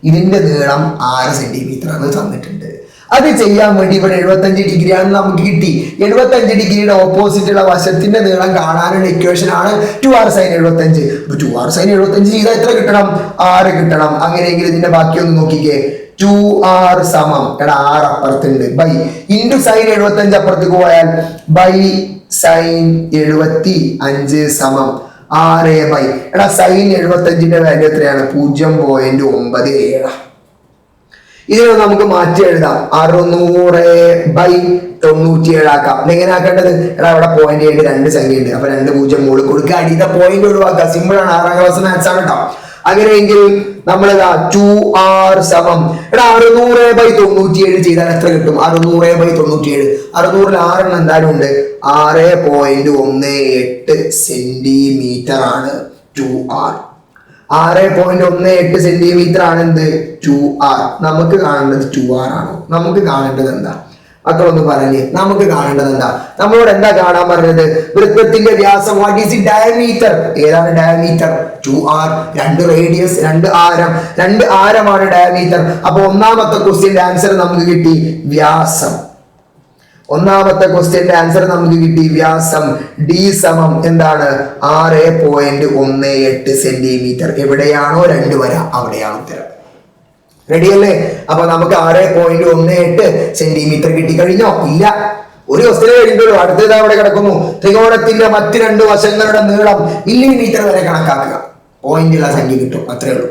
ഇതിന്റെ നീളം ആറ് സെന്റിമീറ്റർ ആണ് തന്നിട്ടുണ്ട്. അത് ചെയ്യാൻ വേണ്ടി ഇവിടെ എഴുപത്തഞ്ച് ഡിഗ്രിയാണ് നമുക്ക് കിട്ടി. എഴുപത്തഞ്ച് ഡിഗ്രിയുടെ ഓപ്പോസിറ്റ് ഉള്ള വശത്തിന്റെ നീളം കാണാനുള്ള ഇക്വേഷൻ ആണ് ടു ആർ സൈൻ എഴുപത്തഞ്ച്. ടു ആർ സൈൻ എഴുപത്തഞ്ച് ചെയ്താൽ എത്ര കിട്ടണം? ആറ് കിട്ടണം. അങ്ങനെയെങ്കിൽ ഇതിന്റെ ബാക്കി ഒന്ന് നോക്കിക്കേ. ടു ആർ സമം. എടാ ആറ് അപ്പുറത്തുണ്ട്. ബൈ. ഇന്റു സൈൻ എഴുപത്തഞ്ച് അപ്പുറത്തേക്ക് പോയാൽ ബൈ സൈൻ എഴുപത്തി അഞ്ച് സമം. ആറ് ബൈ. എടാ സൈൻ എഴുപത്തഞ്ചിന്റെ വാല്യൂ എത്രയാണ്? പൂജ്യം പോയിന്റ് ഒമ്പത് ഏഴ്. ഇതിനെ നമുക്ക് മാറ്റി എഴുതാം. അറുന്നൂറ് ബൈ തൊണ്ണൂറ്റി ഏഴാക്കാം എങ്ങനെ ആക്കേണ്ടത്? എടാ അവിടെ പോയിന്റ് ഏഴ് രണ്ട് സംഖ്യ ഉണ്ട്. അപ്പൊ രണ്ട് പൂജ്യം മുകളിൽ കൊടുക്കുക. അടിയത്തെ പോയിന്റ് ഒഴിവാക്കുക. സിമ്പിൾ ആണ്. ആറാം ക്ലാസ് മാത്സ് ആണ് കേട്ടോ അങ്ങനെയെങ്കിൽ നമ്മൾ ടു ആർ സമം. എടാ അറുന്നൂറ് ബൈ തൊണ്ണൂറ്റി ഏഴ് ചെയ്താൽ എത്ര കിട്ടും? അറുന്നൂറ് ബൈ തൊണ്ണൂറ്റി ഏഴ് അറുന്നൂറിൽ ആറെണ്ണം എന്തായാലും ഉണ്ട്. ആറ് പോയിന്റ് ഒന്ന് എട്ട് സെന്റിമീറ്റർ ആണ് ടു ആർ ആറ് പോയിന്റ് ഒന്ന് എട്ട് സെന്റിമീറ്റർ ആണ് എന്ത് ടു ആർ നമുക്ക് കാണേണ്ടത് ടു ആർ ആണോ? നമുക്ക് കാണേണ്ടത് എന്താ? മക്കളൊന്ന് പറഞ്ഞേ നമുക്ക് കാണേണ്ടത് എന്താ? നമ്മളോട് എന്താ കാണാൻ പറഞ്ഞത്? വൃത്തത്തിന്റെ വ്യാസം വാട്ട് ഈസ് ഡയമീറ്റർ ഏതാണ് ഡയമീറ്റർ ടു ആർ രണ്ട് റേഡിയസ് രണ്ട് ആരം. രണ്ട് ആരമാണ് ഡയമീറ്റർ അപ്പൊ ഒന്നാമത്തെ ക്വസ്റ്റ്യന്റെ ആൻസർ നമുക്ക് കിട്ടി വ്യാസം. ഒന്നാമത്തെ ക്വസ്റ്റ്യന്റെ ആൻസർ നമുക്ക് കിട്ടി വ്യാസം ഡി സമം എന്താണ്? ആറ് പോയിന്റ് ഒന്ന് എട്ട് സെന്റിമീറ്റർ എവിടെയാണോ രണ്ട് വര അവിടെയാണ് ഉത്തരം. റെഡി അല്ലേ? അപ്പൊ നമുക്ക് ആറ് പോയിന്റ് ഒന്ന് എട്ട് സെന്റിമീറ്റർ കിട്ടിക്കഴിഞ്ഞോ ഇല്ല. ഒരു ക്വസ്റ്റ്യൻ കഴിഞ്ഞിട്ടുള്ളൂ അടുത്തത് അവിടെ കിടക്കുന്നു. ത്രികോണത്തിന്റെ മറ്റ് രണ്ട് വശങ്ങളുടെ നീളം മില്ലിമീറ്റർ വരെ കണക്കാക്കുക. പോയിന്റുള്ള സംഖ്യ കിട്ടും. അത്രേ ഉള്ളൂ.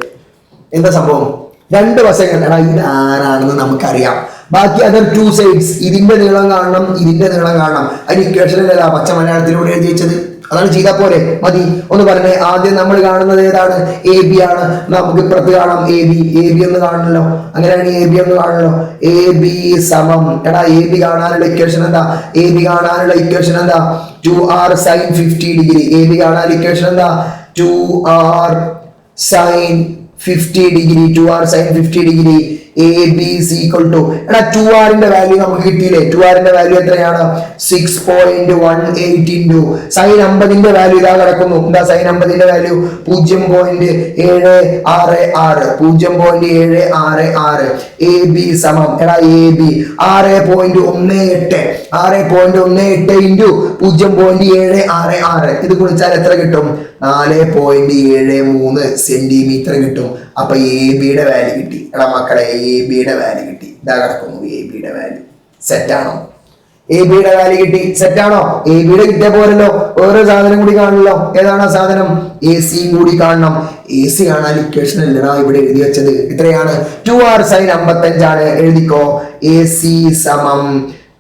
എന്താ സംഭവം? രണ്ട് വശങ്ങൾ. എടാ ഇത് ആരാണെന്ന് നമുക്കറിയാം. ബാക്കി അതർ ടു സൈഡ്സ് ഇതിന്റെ നീളം കാണണം ഇതിന്റെ നീളം കാണണം. അതിന് ഇക്വേഷനിലല്ല പച്ച മലയാളത്തിലൂടെ എഴുതിച്ചത് അതാണ് ചെയ്താൽ പോലെ മതി. ഒന്ന് പറഞ്ഞേ ആദ്യം നമ്മൾ കാണുന്നത് ഏതാണ്? എ ബി ആണ്. നമുക്ക് ഇപ്പുറത്ത് കാണാം. എ ബി എ ബി എന്ന് കാണണല്ലോ. അങ്ങനെയാണ് എ ബി എന്ന് കാണണല്ലോ. എ ബി സമം. എടാ എ ബി കാണാനുള്ള ഇക്വേഷൻ എന്താ? എ ബി കാണാനുള്ള ഇക്വേഷൻ എന്താ? Two R sine fifty degree A B കാണാനുള്ള ഇക്വേഷൻ എന്താ? Two R sine fifty degree two R sine fifty degree A B C equal to എടാ two ആറിന്റെ വാല്യൂ നമുക്ക് കിട്ടിയില്ലേ? ടു ആറിന്റെ വാല്യൂ എത്രയാണ്? Six point one eight into sine അമ്പതിന്റെ value ഇതാ കിടക്കുന്നു. എന്താ സൈൻ അമ്പതിന്റെ വാല്യൂ പൂജ്യം പോയിന്റ് ഏഴ് ആറ് ആറ്. പൂജ്യം പോയിന്റ് ഏഴ് ആറ് ആറ്. എ ബി സമം. എടാ എ ബി ആറ് പോയിന്റ് ഒന്ന് എട്ട്. ആറ് പോയിന്റ് ഒന്ന് എട്ട് ഇന്റു പൂജ്യം പോയിന്റ് ഏഴ് ആറ് ആറ്. ഇത് കുറിച്ചാൽ എത്ര കിട്ടും? നാല് പോയിന്റ് ഏഴ് മൂന്ന് സെന്റിമീറ്റർ കിട്ടും. അപ്പൊ എ ബിയുടെ വാല്യൂ കിട്ടി. എടാ മക്കളെ എ ബിയുടെ വാല്യൂ കിട്ടി. ഇതാ കിടക്കുന്നു എ ബിയുടെ വാല്യൂ സെറ്റാണോ എ ബിയുടെ വാല്യൂ കിട്ടി. സെറ്റാണോ എ ബിയുടെ കിട്ടിയ പോരല്ലോ. ഓരോ സാധനം കൂടി കാണണല്ലോ ഏതാണ് ആ സാധനം? എ സിയും കൂടി കാണണം. എ സി കാണാൻ ഇക്വേഷൻ അല്ലടാ ഇവിടെ എഴുതി വെച്ചത്. ഇത്രയാണ്. ടു ആർ സൈൻ അമ്പത്തഞ്ചാണ്. എഴുതിക്കോ. എ സി സമം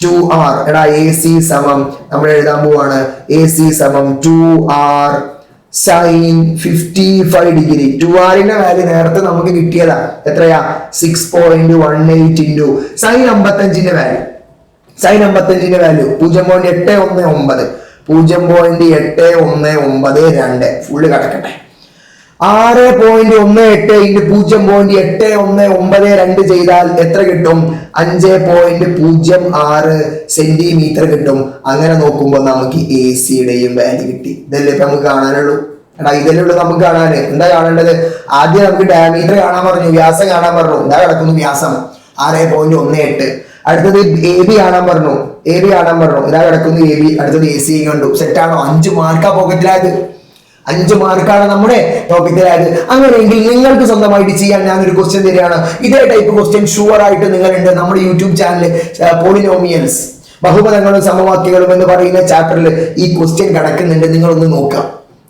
ടു ആർ എടാ എ സി സമം. നമ്മൾ എഴുതാൻ പോവാണ്. എ സി സമം two R sine fifty five degree two ആറിന്റെ വാല്യൂ നേരത്തെ നമുക്ക് കിട്ടിയതാ. എത്രയാ? Six point one eight into sine അമ്പത്തഞ്ചിന്റെ value sine അമ്പത്തഞ്ചിന്റെ വാല്യൂ പൂജ്യം പോയിന്റ് എട്ട് ഒന്ന് ഒമ്പത്. പൂജ്യം പോയിന്റ് എട്ട് ഒന്ന് ഒമ്പത് രണ്ട്. ഫുള്ള് കിടക്കട്ടെ. ആറ് പോയിന്റ് ഒന്ന് എട്ട് ഇന്റു പൂജ്യം പോയിന്റ് എട്ട് ഒന്ന് ഒമ്പത് രണ്ട് ചെയ്താൽ എത്ര കിട്ടും? അഞ്ച് പോയിന്റ് പൂജ്യം ആറ് സെന്റിമീറ്റർ കിട്ടും. അങ്ങനെ നോക്കുമ്പോൾ നമുക്ക് എ സിയുടെയും വാല്യൂ കിട്ടി. ഇതല്ലേ ഇപ്പൊ നമുക്ക് കാണാനുള്ളൂ? എടാ ഇതല്ലേ ഉള്ളൂ നമുക്ക് കാണാന്. എന്താ കാണേണ്ടത്? ആദ്യം നമുക്ക് ഡയമീറ്റർ കാണാൻ പറഞ്ഞു വ്യാസം കാണാൻ പറഞ്ഞു. എന്താ കിടക്കുന്നു വ്യാസം? ആറ് പോയിന്റ് ഒന്ന് എട്ട്. അടുത്തത് എ ബി കാണാൻ പറഞ്ഞു. എ ബി കാണാൻ പറഞ്ഞു. ഇതാ കിടക്കുന്നു എ ബി അടുത്തത് എ സി കണ്ടു സെറ്റാണോ അഞ്ച് മാർക്കാ പോക്കറ്റിലായത് അഞ്ച് മാർക്കാണ് നമ്മുടെ ടോപ്പിക് അതായത്. അങ്ങനെയെങ്കിൽ നിങ്ങൾക്ക് സ്വന്തമായിട്ട് ചെയ്യാൻ ഞാൻ ഒരു ക്വസ്റ്റ്യൻ തരികയാണ്. ഇതേ ടൈപ്പ് ക്വസ്റ്റ്യൻ ഷുവർ ആയിട്ട് നിങ്ങളുണ്ട് നമ്മുടെ യൂട്യൂബ് ചാനൽ പോളിനോമിയൽസ് ബഹുപദങ്ങളും സമവാക്യങ്ങളും എന്ന് പറയുന്ന ചാപ്റ്ററിൽ ഈ ക്വസ്റ്റ്യൻ കിടക്കുന്നുണ്ട്. നിങ്ങളൊന്ന് നോക്കാം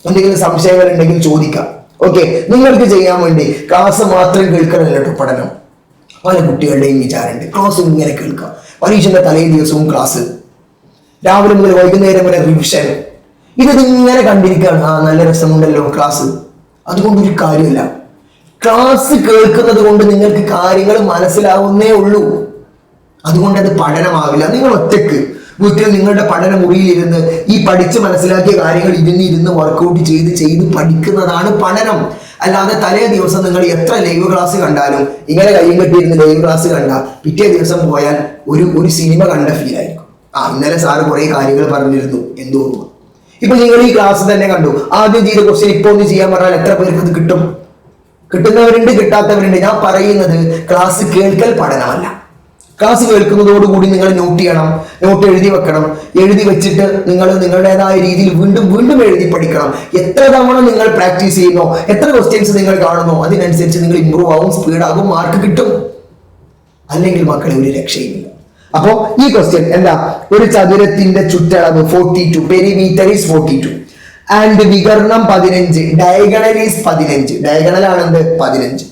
എന്തെങ്കിലും സംശയങ്ങൾ ഉണ്ടെങ്കിൽ ചോദിക്കാം. ഓക്കെ നിങ്ങൾക്ക് ചെയ്യാൻ വേണ്ടി ക്ലാസ് മാത്രം കേൾക്കണം കേട്ടോ പഠനം. പല കുട്ടികളുടെയും വിചാരമുണ്ട്. ക്ലാസ് ഇങ്ങനെ കേൾക്കാം. പരീക്ഷയുടെ തലേ ദിവസവും ക്ലാസ് രാവിലെ മുതൽ വൈകുന്നേരം വരെ റിവിഷൻ ഇത് ഇങ്ങനെ കണ്ടിരിക്കുകയാണ് ആ നല്ല രസമുണ്ടല്ലോ ക്ലാസ് അതുകൊണ്ട് ഒരു കാര്യമില്ല. ക്ലാസ് കേൾക്കുന്നത് കൊണ്ട് നിങ്ങൾക്ക് കാര്യങ്ങൾ മനസ്സിലാവുന്നേ ഉള്ളൂ. അതുകൊണ്ട് അത് പഠനമാവില്ല. നിങ്ങൾ ഒറ്റയ്ക്ക്. വീട്ടിൽ നിങ്ങളുടെ പഠന മുറിയിലിരുന്ന് ഈ പഠിച്ച് മനസ്സിലാക്കിയ കാര്യങ്ങൾ ഇരുന്ന് ഇരുന്ന് വർക്കൗട്ട് ചെയ്ത് ചെയ്ത് പഠിക്കുന്നതാണ് പഠനം. അല്ലാതെ തലേ ദിവസം നിങ്ങൾ എത്ര ലൈവ് ക്ലാസ് കണ്ടാലും ഇങ്ങനെ കയ്യും കെട്ടിയിരുന്ന് ലൈവ് ക്ലാസ് കണ്ട പിറ്റേ ദിവസം പോയാൽ ഒരു ഒരു സിനിമ കണ്ട ഫീൽ ആയിരിക്കും. ആ ഇന്നലെ സാറ് കുറേ കാര്യങ്ങൾ പറഞ്ഞിരുന്നു. എന്തോന്നു ഇപ്പൊ നിങ്ങൾ ഈ ക്ലാസ് തന്നെ കണ്ടു. ആദ്യം ചെയ്ത ക്വസ്റ്റ്യൻ ഇപ്പൊ ഒന്ന് ചെയ്യാൻ പറഞ്ഞാൽ എത്ര പേർക്ക് ഇത് കിട്ടും? കിട്ടുന്നവരുണ്ട് കിട്ടാത്തവരുണ്ട്. ഞാൻ പറയുന്നത് ക്ലാസ് കേൾക്കൽ പഠനമല്ല. ക്ലാസ് കേൾക്കുന്നതോടുകൂടി നിങ്ങൾ നോട്ട് ചെയ്യണം. നോട്ട് എഴുതി വെക്കണം. എഴുതി വെച്ചിട്ട് നിങ്ങൾ നിങ്ങളുടേതായ രീതിയിൽ വീണ്ടും വീണ്ടും എഴുതി പഠിക്കണം. എത്ര തവണ നിങ്ങൾ പ്രാക്ടീസ് ചെയ്യുന്നോ എത്ര ക്വസ്റ്റ്യൻസ് നിങ്ങൾ കാണുന്നോ അതിനനുസരിച്ച് നിങ്ങൾ ഇമ്പ്രൂവ് ആവും സ്പീഡ് ആകും മാർക്ക് കിട്ടും. അല്ലെങ്കിൽ മക്കളെ ഒരു രക്ഷയുമില്ല. അപ്പോ ഈ ക്വസ്റ്റ്യൻ എന്താ? ഒരു ചതുരത്തിന്റെ ചുറ്റളവ് forty two perimeter is forty two and വികർണം പതിനഞ്ച് ഡയഗണൽ ഈസ് പതിനഞ്ച്. ഡയഗണൽ ആണെന്ത് പതിനഞ്ച്.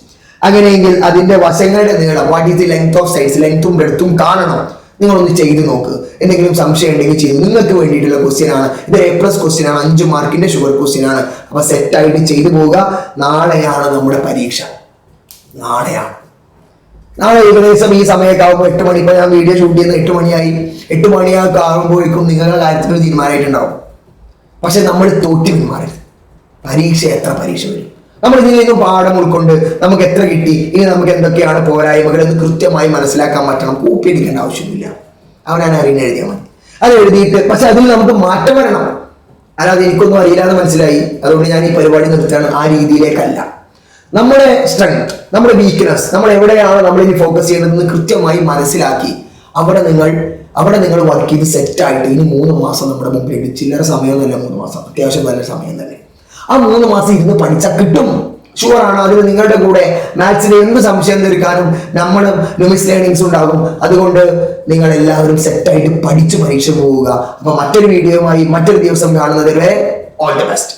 അങ്ങനെയെങ്കിൽ അതിന്റെ വശങ്ങളുടെ നീളം what is the length of sides ലെങ്ത്തും ബ്രെഡ്ത്തും കാണണം? നിങ്ങളൊന്ന് ചെയ്ത് നോക്ക്. എന്തെങ്കിലും സംശയം ഉണ്ടെങ്കിൽ ചെയ്ത് നിങ്ങൾക്ക് വേണ്ടിയിട്ടുള്ള ക്വസ്റ്റ്യൻ ആണ്. ഇത് എ പ്ലസ് ക്വസ്റ്റ്യൻ ആണ്. അഞ്ച് മാർക്കിന്റെ ഷുഗർ ക്വസ്റ്റ്യൻ ആണ്. അപ്പൊ സെറ്റായിട്ട് ചെയ്തു പോവുക. നാളെയാണ് നമ്മുടെ പരീക്ഷ. നാളെയാണ്. നാളെ ഏകദേശം ഈ സമയമൊക്കെ ആകുമ്പോൾ എട്ട് മണി ഞാൻ വീഡിയോ ഷൂട്ട് ചെയ്യുന്ന എട്ട് മണിയായി. എട്ട് മണിയൊക്കെ ആകുമ്പോഴേക്കും നിങ്ങളുടെ കാര്യത്തിൽ ഒരു തീരുമാനമായിട്ടുണ്ടാവും. പക്ഷെ നമ്മൾ തോറ്റി പിന്മാറരുത്. പരീക്ഷ എത്ര പരീക്ഷ വരും? നമ്മൾ ഇതിൽ നിന്നും പാഠം ഉൾക്കൊണ്ട് നമുക്ക് എത്ര കിട്ടി? ഇനി നമുക്ക് എന്തൊക്കെയാണ് പോരായ്മകൾ എന്ന് കൃത്യമായി മനസ്സിലാക്കാൻ പറ്റണം. കോപ്പി എടുക്കേണ്ട ആവശ്യമില്ല അവനാണ് അറിയുന്ന എഴുതിയാൽ മതി. അത് എഴുതിയിട്ട് പക്ഷെ അതിൽ നമുക്ക് മാറ്റം വരണം. അല്ലാതെ എനിക്കൊന്നും അറിയില്ല എന്ന് മനസ്സിലായി. അതുകൊണ്ട് ഞാൻ ഈ പരിപാടി നിർത്തുകയാണ്. ആ രീതിയിലേക്കല്ല. നമ്മുടെ സ്ട്രെങ്ത് നമ്മുടെ വീക്ക്നെസ് നമ്മൾ എവിടെയാണ് നമ്മൾ ഇനി ഫോക്കസ് ചെയ്യേണ്ടതെന്ന് കൃത്യമായി മനസ്സിലാക്കി അവിടെ നിങ്ങൾ അവിടെ നിങ്ങൾ വർക്ക് ചെയ്ത് സെറ്റ് ആയിട്ട് ഇനി മൂന്ന് മാസം നമ്മുടെ മുമ്പിലേക്ക് ചില്ലറ സമയമൊന്നുമല്ല മൂന്ന് മാസം അത്യാവശ്യം നല്ല സമയം തന്നെ. ആ മൂന്ന് മാസം ഇരുന്ന് പഠിച്ചാൽ കിട്ടും. ഷുവർ ആണ് അതിൽ നിങ്ങളുടെ കൂടെ മാത്സിലെ എന്ത് സംശയം തീർക്കാനും നമ്മളും ന്യൂമിസ് ലേണിങ്സ് ഉണ്ടാകും. അതുകൊണ്ട് നിങ്ങൾ എല്ലാവരും സെറ്റായിട്ട് പഠിച്ച് പരീക്ഷ പോവുക. അപ്പൊ മറ്റൊരു വീഡിയോയുമായി മറ്റൊരു ദിവസം കാണുന്നത് വരെ ഓൾ ദി ബെസ്റ്റ്